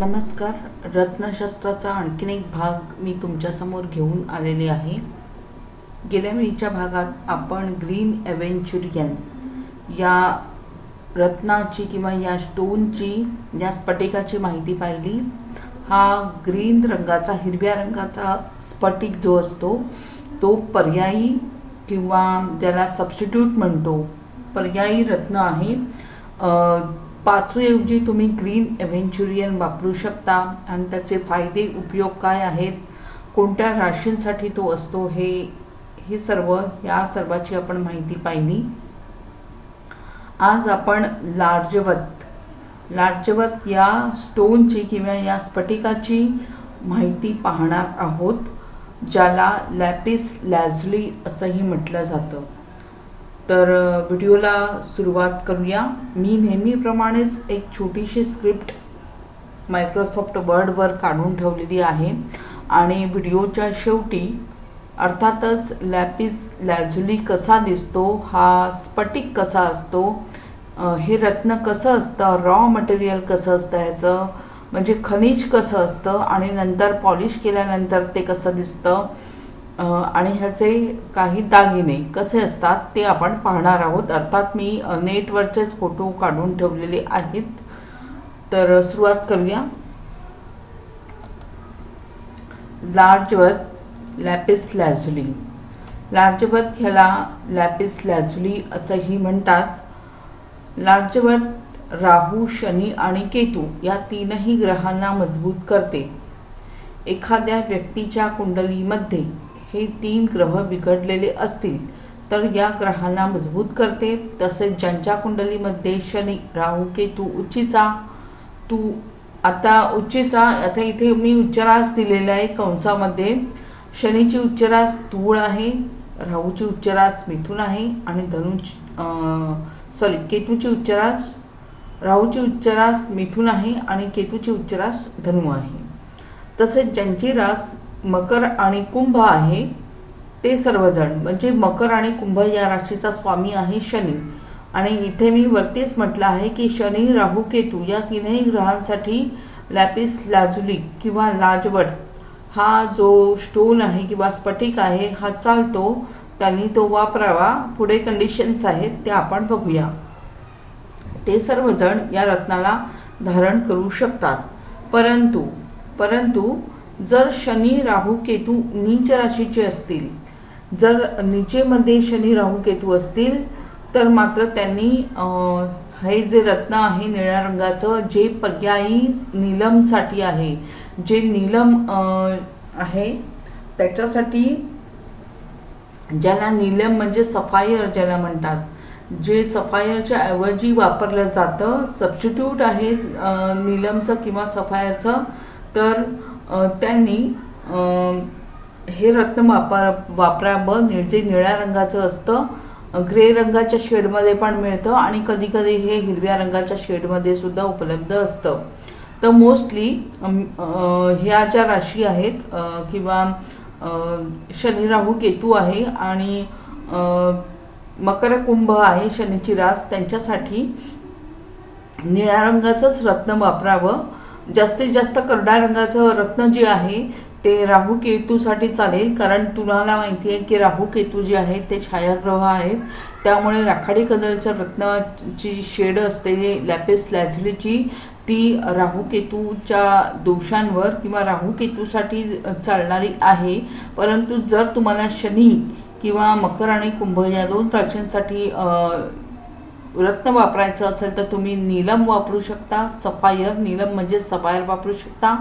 नमस्कार. रत्नशास्त्राचा आणखीन एक भाग मी तुमच्यासमोर घेऊन आलेले आहे. गेल्या वेळीच्या भागात आपण ग्रीन ॲव्हेंचुरियन या रत्नाची किंवा या स्टोनची या स्फटिकाची माहिती पाहिली. हा ग्रीन रंगाचा हिरव्या रंगाचा स्फटिक जो असतो तो पर्यायी किंवा ज्याला सबस्टिट्यूट म्हणतो पर्यायी रत्न आहे. पाचूऐवजी तुम्ही ग्रीन एव्हेंच्युरियन वापरू शकता. आणि त्याचे फायदे उपयोग काय आहेत? कोणत्या राशींसाठी तो असतो? हे हे सर्व या सर्वाची आपण माहिती पाहिली. आज आपण लार्जवत लार्जवत या स्टोनची किंवा या स्फटिकाची माहिती पाहणार आहोत ज्याला लॅपिस लॅझली असंही म्हटलं जातं. तर व्हिडिओला सुरुवात करूया. मी नेहमीप्रमाणेच एक छोटीशी स्क्रिप्ट मायक्रोसॉफ्ट वर्डवर काढून ठेवलेली आहे आणि व्हिडिओच्या शेवटी अर्थातच लॅपिस लॅझुली कसा दिसतो हा स्फटिक कसा असतो हे रत्न कसं असतं रॉ मटेरियल कसं असतं ह्याचं म्हणजे खनिज कसं असतं आणि नंतर पॉलिश केल्यानंतर ते कसं दिसतं आणि ह्याचे काही दागिने कसे असतात ते आपण पाहणार आहोत. अर्थात मी नेटवरचेच फोटो काढून ठेवलेले आहेत. तर सुरुवात करूया. लार्जवत लॅपिस लॅझुली. लार्जवत ह्याला लॅपिस लॅझुली असंही म्हणतात. लार्जवत राहू शनी आणि केतू या तीनही ग्रहांना मजबूत करते. एखाद्या व्यक्तीच्या कुंडलीमध्ये हे तीन ग्रह बिघडलेले असतील तर या ग्रहांना मजबूत करते. तसेच ज्यांच्या कुंडलीमध्ये शनी राहू केतू उच्चीचा तू आता उच्चीचा आता इथे मी उच्चरास दिलेला आहे कंसामध्ये. शनीची उच्चरास तूळ आहे राहूची उच्चरास मिथून आहे आणि धनुची सॉरी केतूची उच्चरास राहूची उच्चरास मिथून आहे आणि केतूची उच्चरास धनु आहे. तसेच ज्यांची रास मकर आणि कुंभ आहे ते सर्वजण. म्हणजे मकर आणि कुंभ या राशीचा स्वामी आहे शनी. आणि इथे मी वरतीच म्हटलं आहे की शनी राहू केतू या तीनही ग्रहांसाठी लॅपिस लाजुली किंवा लाजवट. हा जो स्टोन आहे किंवा स्फटिक आहे हा चालतो. त्यांनी तो वापरावा. पुढे कंडिशन्स आहेत ते आपण बघूया. ते सर्वजण या रत्नाला धारण करू शकतात. परंतु परंतु जर शनी राहू केतू नीच राशीचे असतील जर नीचेमध्ये शनी राहू केतू असतील तर मात्र त्यांनी हे जे रत्न आहे निळ्या रंगाचं जे पर्यायी नीलमसाठी आहे जे नीलम आहे त्याच्यासाठी ज्याला नीलम म्हणजे सफायर ज्याला म्हणतात जे सफायरच्या ऐवजी वापरलं जातं सबस्टिट्यूट आहे नीलमचं किंवा सफायरचं तर त्यांनी हे रत्न वापर वापरावं नि जे निळ्या रंगाचं असतं ग्रे रंगाच्या शेडमध्ये पण मिळतं आणि कधीकधी हे हिरव्या रंगाच्या शेडमध्ये सुद्धा उपलब्ध असतं. तर मोस्टली ह्या ज्या राशी आहेत किंवा शनी राहू केतू आहे आणि मकर कुंभ आहे शनीची रास त्यांच्यासाठी निळ्या रंगाचंच रत्न वापरावं जास्तीत जास्त करडा रंगाचं रत्न जे आहे ते राहू केतूसाठी चालेल. कारण तुम्हाला माहिती आहे की राहू केतू जे आहेत ते छायाग्रह आहेत. त्यामुळे राखाडी कलरच्या रत्नाची शेड असते लॅपिस लॅझलीची ती राहू केतूच्या दोषांवर किंवा राहू केतूसाठी चालणारी आहे. परंतु जर तुम्हाला शनी किंवा मकर आणि कुंभ या दोन राशींसाठी रत्न वापरायचं असेल तर तुम्ही नीलम वापरू शकता सफायर नीलम म्हणजे सफायर वापरू शकता.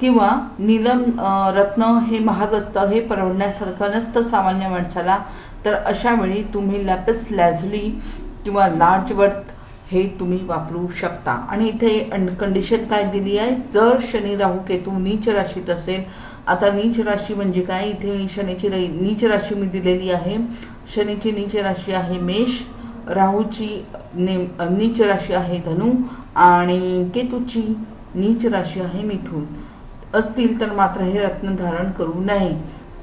किंवा नीलम रत्न हे महाग असतं हे परवडण्यासारखं नसतं सामान्य माणसाला. तर अशावेळी तुम्ही लॅपिस लॅझली किंवा लार्ज वर्थ हे तुम्ही वापरू शकता. आणि इथे कंडिशन काय दिली आहे? जर शनी राहू केतू नीच राशीत असेल आता नीच राशी म्हणजे काय? इथे शनीची नीच राशी मी दिलेली आहे. शनीची नीच राशी आहे मेष. राहूची नेम नीच राशी आहे धनु आणि केतूची नीच राशी आहे मिथून. असतील तर मात्र हे रत्न धारण करू नये.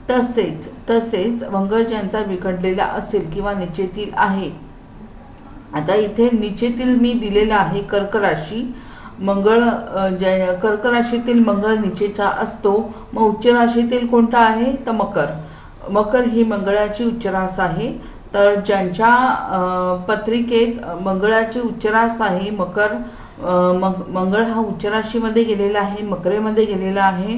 तसेच तसेच मंगळ ज्यांचा बिघडलेला असेल किंवा निचेतील आहे. आता इथे निचेतील मी दिलेला आहे कर्क राशी. मंगळ ज्या कर्क राशीतील मंगळ निचेचा असतो. मग उच्च राशीतील कोणता आहे? तर मकर. मकर ही मंगळाची उच्चरास आहे. तर ज्यांच्या पत्रिकेत मंगळाची उच्चरास आहे मकर मग मंगळ हा उच्च राशीमध्ये गेलेला आहे मकरेमध्ये गेलेला आहे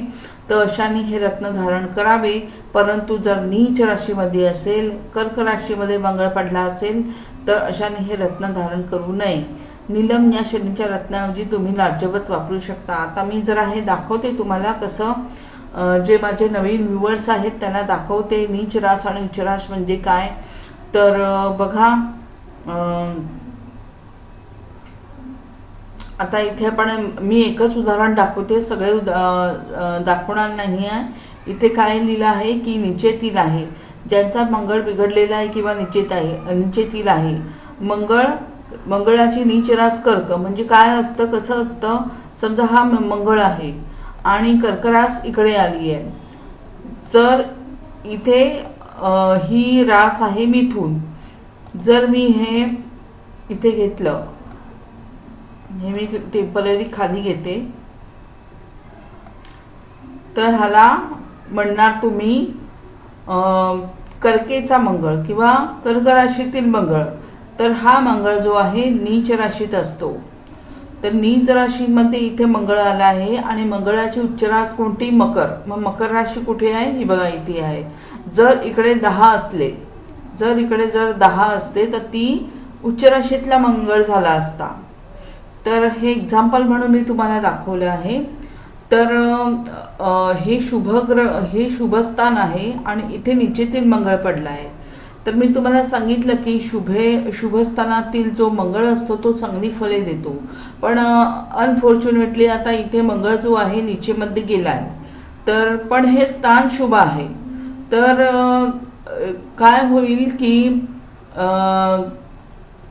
तर अशाने हे रत्न धारण करावे. परंतु जर नीच राशीमध्ये असेल कर्क राशीमध्ये मंगळ पडला असेल तर अशाने हे रत्न धारण करू नये. नीलम या शनीच्या रत्नाऐवजी तुम्ही लाजवत वापरू शकता. आता मी जरा हे दाखवते तुम्हाला कसं जे माझे नवीन व्ह्युअर्स आहेत त्यांना दाखवते नीच रास आणि उच्चरास म्हणजे काय. तर बघा आता इथे आपण मी एकच उदाहरण दाखवते सगळे उदा दाखवणार नाही आहे. इथे काय लिहिलं आहे की निचेतील आहे. ज्यांचा मंगळ बिघडलेला आहे किंवा निचेत आहे निचेतील आहे. मंगळ मंगळाची नीचरास कर्क म्हणजे काय असतं कसं असतं? समजा हा म- मंगळ आहे आणि कर्करास इकडे आली आहे जर इथे ही रास आहे मिथून. जर मी हे इथे घेतलं हे मी टेंपररी खाली घेते तर ह्याला म्हणणार तुम्ही कर्केचा मंगळ किंवा कर्क राशीतील मंगळ. तर हा मंगळ जो आहे नीच राशीत असतो. तर नीच राशीमध्ये इथे मंगळ आला आहे आणि मंगळाची उच्चरास कोणती? मकर. मग मकर राशी कुठे आहे? ही बघा इथे आहे. जर इकडे दहा असले जर इकडे जर दहा असते तर ती उच्च राशीतला मंगळ झाला असता. तर हे एक्झाम्पल म्हणून मी तुम्हाला दाखवलं आहे. तर हे शुभग्रह हे शुभस्थान आहे आणि इथे निचेतील मंगळ पडला आहे. तर मी तुम्हाला सांगितलं की शुभे शुभस्थानातील जो मंगळ असतो तो चांगली फले देतो. पण अनफॉर्च्युनेटली आता इथे मंगळ जो आहे निचेमध्ये गेला आहे तर पण हे स्थान शुभ आहे. तर काय होईल की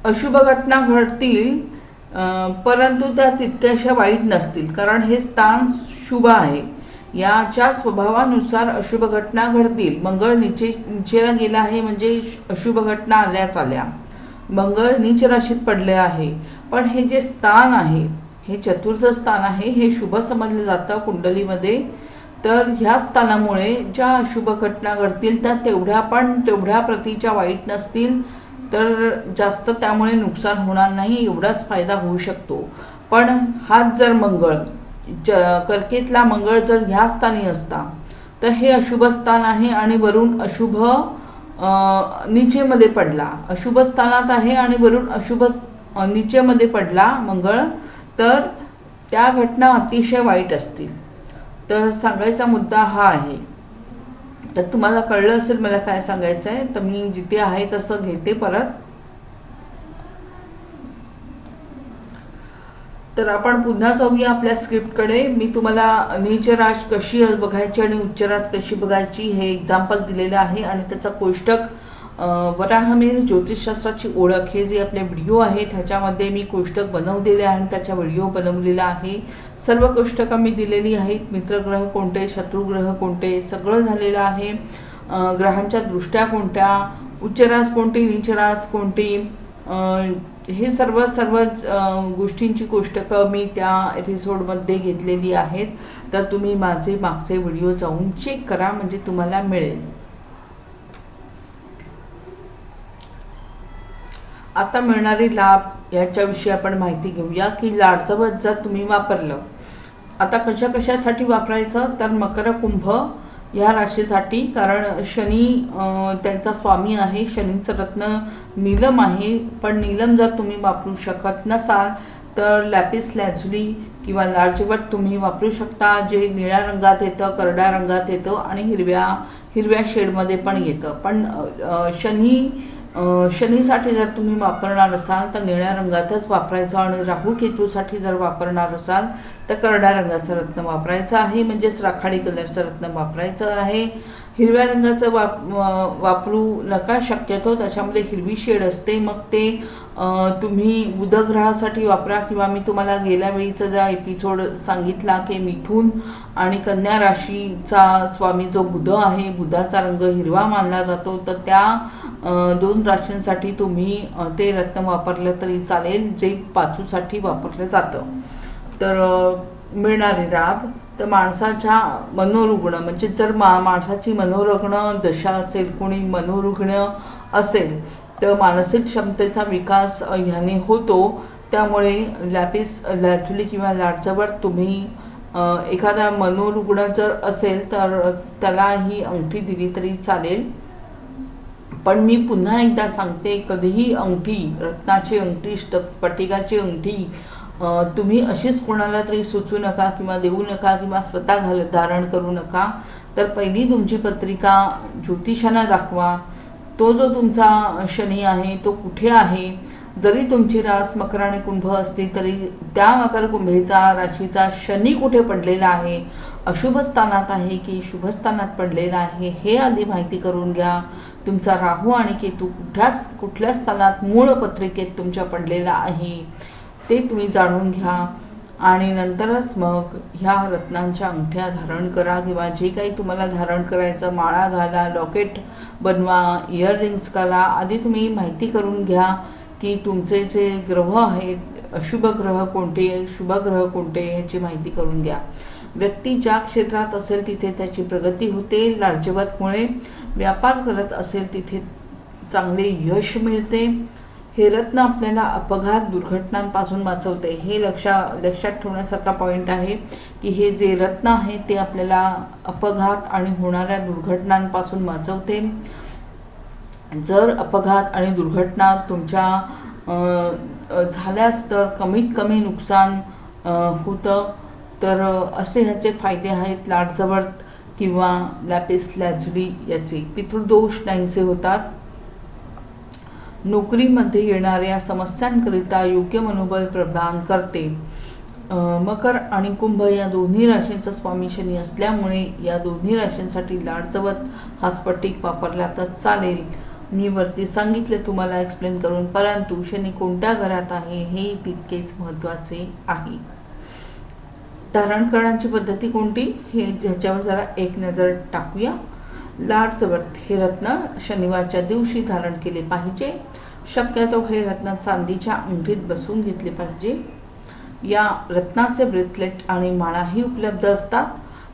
अशुभ घटना घडतील परंतु त्या तितक्याशा वाईट नसतील. कारण हे स्थान शुभ आहे. याच्या स्वभावानुसार अशुभ घटना घडतील. मंगळ निचे निचेला गेला आहे म्हणजे अशुभ घटना आल्याच आल्या. मंगळ नीच राशीत पडले आहे. पण हे जे स्थान आहे हे चतुर्थ स्थान आहे हे शुभ समजलं जातं कुंडलीमध्ये. तर ह्या स्थानामुळे ज्या अशुभ घटना घडतील त्या तेवढ्या पण तेवढ्या प्रतीच्या वाईट नसतील. तर जास्त त्यामुळे नुकसान होणार नाही एवढाच फायदा होऊ शकतो. पण हाच जर मंगळ ज कर्केतला मंगळ जर ह्या स्थानी असता तर हे अशुभ स्थान आहे आणि वरून अशुभ निचेमध्ये पडला. अशुभ स्थानात आहे आणि वरून अशुभ निचेमध्ये पडला मंगळ तर त्या घटना अतिशय वाईट असतील. तर सांगायचा मुद्दा हा आहे. तर तुम्हाला कळलं असेल मला काय सांगायचं आहे तर मी जिथे आहे तसं घेते परत. तर आपण पुन्हा जाऊया आपल्या स्क्रिप्टकडे. मी तुम्हाला नेचराश कशी बघायची आणि उच्चरास कशी बघायची हे एक्झाम्पल दिलेलं आहे आणि त्याचा कोष्टक अं, वराहमीर ज्योतिषशास्त्राची ओळख हे जे आपले व्हिडिओ आहेत ह्याच्यामध्ये मी कोष्टक बनवलेले आहे आणि त्याचा व्हिडिओ बनवलेला आहे. सर्व कोष्टकं मी दिलेली आहेत. मित्रग्रह कोणते शत्रुग्रह कोणते सगळं झालेलं आहे. ग्रहांच्या दृष्ट्या कोणत्या उच्चरास कोणती नीचरास कोणती हे सर्व सर्व गोष्टींची कोष्टकं मी त्या एपिसोडमध्ये घेतलेली आहेत. तर तुम्ही माझे मागचे व्हिडिओ जाऊन चेक करा म्हणजे तुम्हाला मिळेल. आता मिळणारे लाभ याच्याविषयी आपण माहिती घेऊया की लाडचं जर तुम्ही वापरलं. आता कशा कशासाठी वापरायचं? तर मकर कुंभ ह्या राशीसाठी कारण शनी त्यांचा स्वामी आहे. शनीचं रत्न नीलम आहे. पण नीलम जर तुम्ही वापरू शकत नसाल तर लॅपिस लॅझुली किंवा लार्जवट तुम्ही वापरू शकता जे निळ्या रंगात येतं करड्या रंगात येतं आणि हिरव्या हिरव्या शेडमध्ये पण येतं. पण शनी शनीसाठी जर तुम्ही वापरणार असाल तर निळ्या रंगातच वापरायचं आणि राहू केतूसाठी जर वापरणार असाल तर करड्या रंगाचं रत्न वापरायचं आहे. म्हणजेच राखाडी कलरचं रत्न वापरायचं आहे. हिरव्या रंगाचं वाप वापरू नका शक्यतो त्याच्यामध्ये हिरवी शेड असते. मग ते तुम्ही बुधग्रहासाठी वापरा किंवा मी तुम्हाला गेल्या वेळीचा ज्या एपिसोड सांगितला की मिथून आणि कन्या राशीचा स्वामी जो बुध आहे बुधाचा रंग हिरवा मानला जातो तर त्या दोन राशींसाठी तुम्ही ते रत्न वापरलं तरी चालेल जे पाचूसाठी वापरलं जातं. तर अ, मिळणारे राब तर माणसाच्या मनोरुग्ण म्हणजे जर मा माणसाची मनोरुग्ण दशा असेल कोणी मनोरुग्ण असेल तर मानसिक क्षमतेचा विकास ह्याने होतो. त्यामुळे लॅपिस लॅचुली किंवा लॅटजवळ तुम्ही एखादा मनोरुग्ण जर असेल तर त्याला ही अंगठी दिली तरी चालेल. पण मी पुन्हा एकदा सांगते कधीही अंगठी रत्नाची अंगठी स्टप स्फटिकाची अंगठी तुम्ही अशीच कोणाला तरी सुचवू नका किंवा देऊ नका किंवा स्वतः घाल धारण करू नका. तर पहिली तुमची पत्रिका ज्योतिषांना दाखवा. तो जो तुमचा शनी आहे तो कुठे आहे? जरी तुमची रास मकर आणि कुंभ असली तरी त्या मकर कुंभेचा राशीचा शनी कुठे पडलेला आहे? अशुभ स्थानात आहे की शुभ स्थानात पडलेला आहे हे आधी माहिती करून घ्या. तुमचा राहू आणि केतू कुठ्या कुठल्या स्थानात मूळ पत्रिकेत तुमच्या पडलेला आहे? ते तुम्ही जाणून घ्या आणि नंतरच मग ह्या रत्नांच्या अंगठ्या धारण करा किंवा जे काही तुम्हाला धारण करायचं माळा घाला लॉकेट बनवा इयररिंग्स घाला आधी तुम्ही माहिती करून घ्या की तुमचे जे ग्रह आहेत अशुभ ग्रह कोणते शुभ ग्रह कोणते ह्याची माहिती करून घ्या व्यक्ती ज्या क्षेत्रात असेल तिथे त्याची प्रगती होते लालचवतमुळे व्यापार करत असेल तिथे चांगले यश मिळते. हे रत्न आपल्याला अपघात दुर्घटनांपासून वाचवते. हे लक्षा लक्षात ठेवण्यासारखा पॉईंट आहे की हे जे रत्न आहे ते आपल्याला अपघात आणि होणाऱ्या दुर्घटनांपासून वाचवते. जर अपघात आणि दुर्घटना तुमच्या झाल्यास तर कमीत कमी नुकसान होतं. तर असे ह्याचे फायदे आहेत लाटजवळ किंवा लॅपिस लॅझुली याचे. पितृदोष नाहीसे होतात. नोकरीमध्ये येणाऱ्या समस्यांकरिता योग्य मनोबल प्रदान करते. मकर आणि कुंभ या दोन्ही राशींचा स्वामी शनी असल्यामुळे या दोन्ही राशींसाठी लाडचवत हा स्फटिक वापरला तर चालेल. मी वरती सांगितले तुम्हाला एक्सप्लेन करून परंतु शनी कोणत्या घरात आहे हे तितकेच महत्त्वाचे आहे. धारण करण्याची पद्धती कोणती? हे ह्याच्यावर जरा एक नजर टाकूया. लाड चवर्त हे रत्न शनिवारच्या दिवशी धारण केले पाहिजे. शक्यतो हे रत्न चांदीच्या अंगठीत बसवून घेतले पाहिजे. या रत्नाचे ब्रेसलेट आणि माळाही उपलब्ध असतात.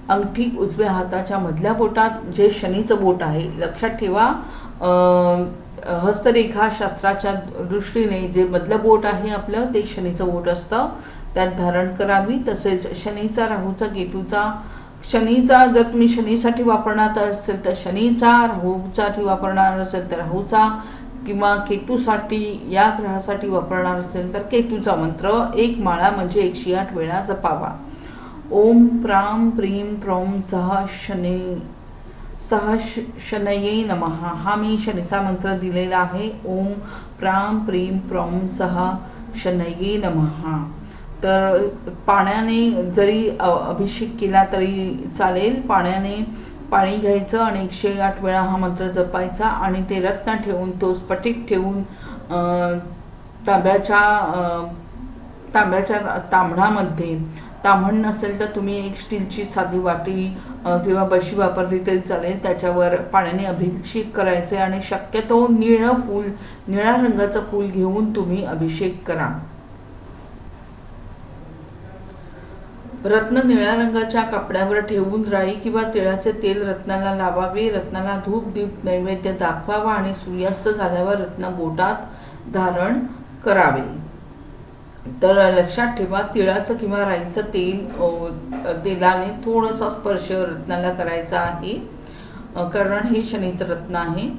अंगठी उजव्या हाताच्या मधल्या बोटात जे शनीचं बोट आहे लक्षात ठेवा. हस्तरेखा शास्त्राच्या दृष्टीने जे मधलं बोट आहे आपलं ते शनीचं बोट असतं. त्यात धारण करावी. तसेच शनीचा राहूचा केतूचा शनीचा जर तुम्ही शनीसाठी वापरणार असेल तर शनीचा राहूसाठी वापरणार असेल तर राहूचा किंवा केतूसाठी या ग्रहासाठी वापरणार असेल तर केतूचा मंत्र एक माळा म्हणजे एकशे आठ वेळा जपावा. ओम प्राम प्रीम प्रौम सह शनी सह श शनये नमः. हा मी शनीचा मंत्र दिलेला आहे. ओम प्राम प्रीम प्रौम सह शनये नमः. तर पाण्याने जरी अभिषेक केला तरी चालेल. पाण्याने पाणी घ्यायचं आणि एकशे आठ वेळा हा मंत्र जपायचा आणि ते रत्न ठेवून तो स्फटिक ठेवून तांब्याच्या तांब्याच्या तांबडामध्ये तांबण नसेल तर तुम्ही एक स्टीलची साधी वाटी किंवा बशी वापरली तरी चालेल. त्याच्यावर पाण्याने अभिषेक करायचे आणि शक्यतो निळं फूल निळ्या रंगाचं फूल घेऊन तुम्ही अभिषेक करा. रत्न निळ्या रंगाच्या कपड्यावर ठेवून राई किंवा तिळाचे तेल रत्नाला लावावे रत्नाला धूप दीप नैवेद्य दाखवावा आणि सूर्यास्त झाल्यावर रत्न बोटात धारण करावे. तर लक्षात ठेवा तिळाचं किंवा राईचं तेल तेलाने थोडासा स्पर्श रत्नाला करायचा आहे. कारण हे शनीचं रत्न आहे.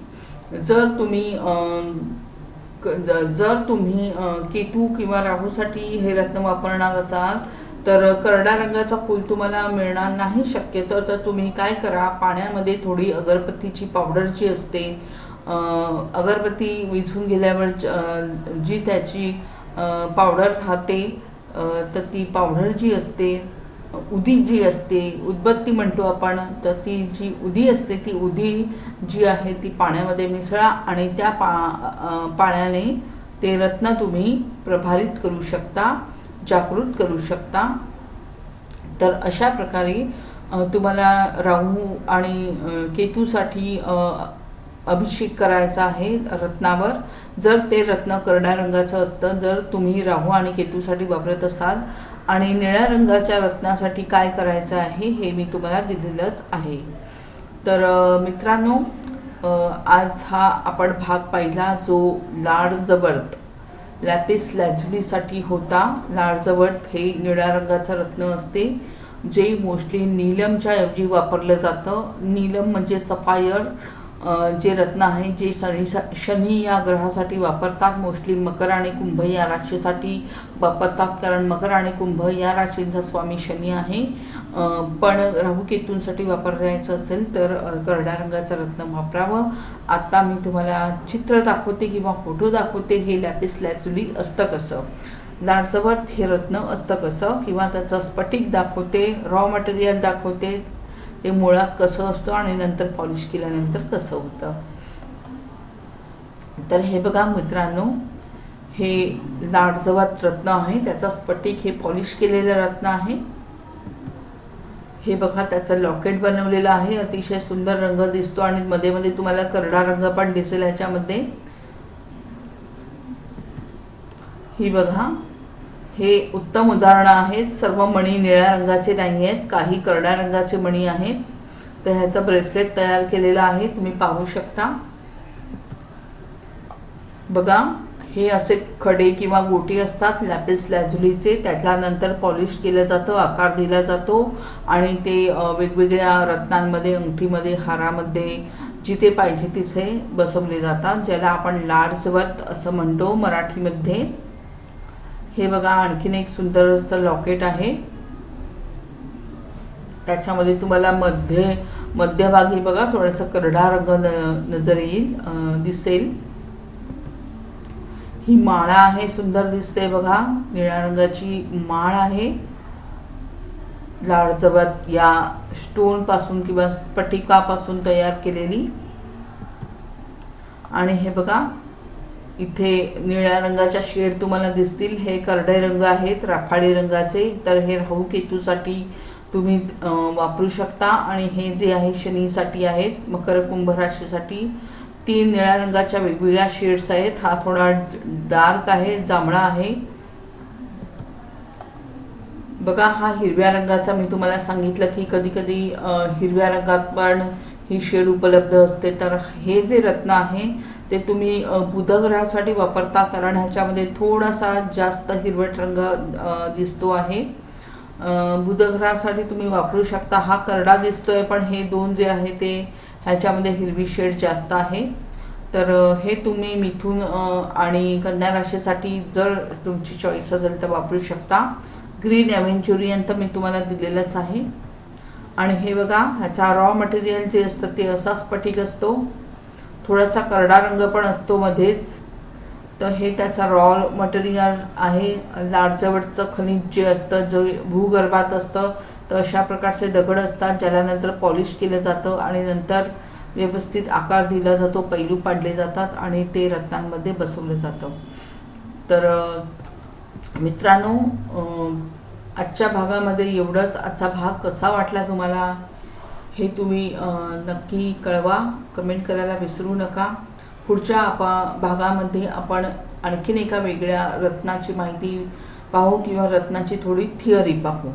जर तुम्ही जर तुम्ही केतू किंवा राहूसाठी हे रत्न वापरणार असाल तर करडा रंगाचा फूल तुम्हाला मिळणार नाही शक्यतो. तर तुम्ही काय करा पाण्यामध्ये थोडी अगरबत्तीची पावडर जी असते अगरबत्ती विझून गेल्यावर जी त्याची पावडर राहते तर ती पावडर जी असते उदी जी असते उदबत्ती म्हणतो आपण तर ती जी उदी असते ती उदी जी आहे ती पाण्यामध्ये मिसळा आणि त्या पा पाण्याने ते रत्न तुम्ही प्रभारित करू शकता. जागृत करू शकता. तर अशा प्रकारे तुम्हाला राहू आणि केतूसाठी अभिषेक करायचा आहे रत्नावर. जर ते रत्न करड्या रंगाचं असतं जर तुम्ही राहू आणि केतूसाठी वापरत असाल आणि निळ्या रंगाच्या रत्नासाठी काय करायचं आहे हे मी तुम्हाला दिलेलंच आहे. तर मित्रांनो आज हा आपण भाग पाहिला जो लाड जबर्त लॅपिस लॅझुलीसाठी होता. लाड हे निळ्या रंगाचं रत्न असते जे मोस्टली नीलमच्या ऐवजी वापरलं जातं. नीलम म्हणजे सफायर जे रत्न आहे जे शनी शनी या ग्रहासाठी वापरतात मोस्टली मकर आणि कुंभ या राशीसाठी वापरतात. कारण मकर आणि कुंभ या राशींचा स्वामी शनी आहे. पण राहुकेतूंसाठी वापरायचं असेल तर करड्या रंगाचं रत्न वापरावं. आत्ता मी तुम्हाला चित्र दाखवते किंवा फोटो दाखवते. हे लॅपिस लॅसुली असतं कसं? लाडसवर्थ हे रत्न असतं कसं? किंवा त्याचं स्फटिक दाखवते रॉ मटेरियल दाखवते ते मुळात कसं असतं आणि नंतर पॉलिश केल्यानंतर कसं होतं. तर हे बघा मित्रांनो हे लाडजवात रत्न आहे त्याचा स्फटिक हे पॉलिश केलेलं रत्न आहे. हे बघा त्याचं लॉकेट बनवलेलं आहे. अतिशय सुंदर रंग दिसतो आणि मध्ये मध्ये तुम्हाला करडा रंग पण दिसेल ह्याच्यामध्ये ही बघा हे उत्तम उदाहरणं आहेत. सर्व मणी निळ्या रंगाचे नाही आहेत काही करड्या रंगाचे मणी आहेत. तर ह्याचं ब्रेसलेट तयार केलेलं आहे. तुम्ही पाहू शकता. बघा हे असे खडे किंवा गोटी असतात. लॅपिस लॅझुलीचे त्यातल्यानंतर पॉलिश केलं जातं आकार दिला जातो आणि ते वेगवेगळ्या रत्नांमध्ये अंगठीमध्ये हारामध्ये जिथे पाहिजे तिथे बसवले जातात. ज्याला आपण लाडजवत असं म्हणतो मराठीमध्ये. हे बघा आणखीन एक सुंदर असं लॉकेट आहे. त्याच्यामध्ये तुम्हाला मध्ये मध्यभागी बघा थोडासा करडा रंग न नजर येईल दिसेल. ही माळा आहे सुंदर दिसते बघा. निळ्या रंगाची माळ आहे. लाडजबात या स्टोनपासून किंवा स्फटिकापासून तयार केलेली. आणि हे बघा इथे निळ्या रंगाच्या शेड तुम्हाला दिसतील. हे करडे रंग आहेत राखाडी रंगाचे. तर हे राहू केतूसाठी तुम्ही वापरू शकता. आणि हे जे आहे शनीसाठी आहेत मकर कुंभ राशीसाठी तीन निळ्या रंगाच्या वेगवेगळ्या शेड्स आहेत. हा थोडा डार्क आहे जांभळा आहे. बघा हा हिरव्या रंगाचा मी तुम्हाला सांगितलं की कधी कधी हिरव्या रंगात पण ही शेड उपलब्ध असते. तर हे जे रत्न आहे ते तुम्ही बुधग्रहासाठी वापरता कारण ह्याच्यामध्ये थोडासा जास्त हिरवट रंग दिसतो आहे. बुधग्रहासाठी तुम्ही वापरू शकता. हा करडा दिसतोय पण हे दोन जे आहे ते ह्याच्यामध्ये हिरवी शेड जास्त आहे. तर हे तुम्ही मिथून आणि कन्या राशीसाठी जर तुमची चॉईस असेल तर वापरू शकता. ग्रीन ॲव्हेंच्युरियन तर मी तुम्हाला दिलेलंच आहे. आणि हे बघा ह्याचा रॉ मटेरियल जे असतं ते असा स्फटिक असतो. थोडासा करडा रंग पण असतो मध्येच. तर हे त्याचा रॉ मटेरियल आहे. लाडजवळचं खनिज जे असतं जे भूगर्भात असतं तर अशा प्रकारचे दगड असतात ज्याला नंतर पॉलिश केलं जातं आणि नंतर व्यवस्थित आकार दिला जातो पैलू पाडले जातात आणि ते रत्नांमध्ये बसवलं जातं. तर मित्रांनो आजच्या भागामध्ये एवढंच. आजचा भाग कसा वाटला तुम्हाला हे तुम्ही नक्की कळवा. कमेंट करायला विसरू नका. पुढच्या आपा भागामध्ये आपण आणखीन एका वेगळ्या रत्नाची माहिती पाहू किंवा रत्नाची थोडी थिअरी पाहू.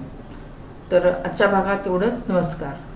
तर आजच्या भागात एवढंच. नमस्कार.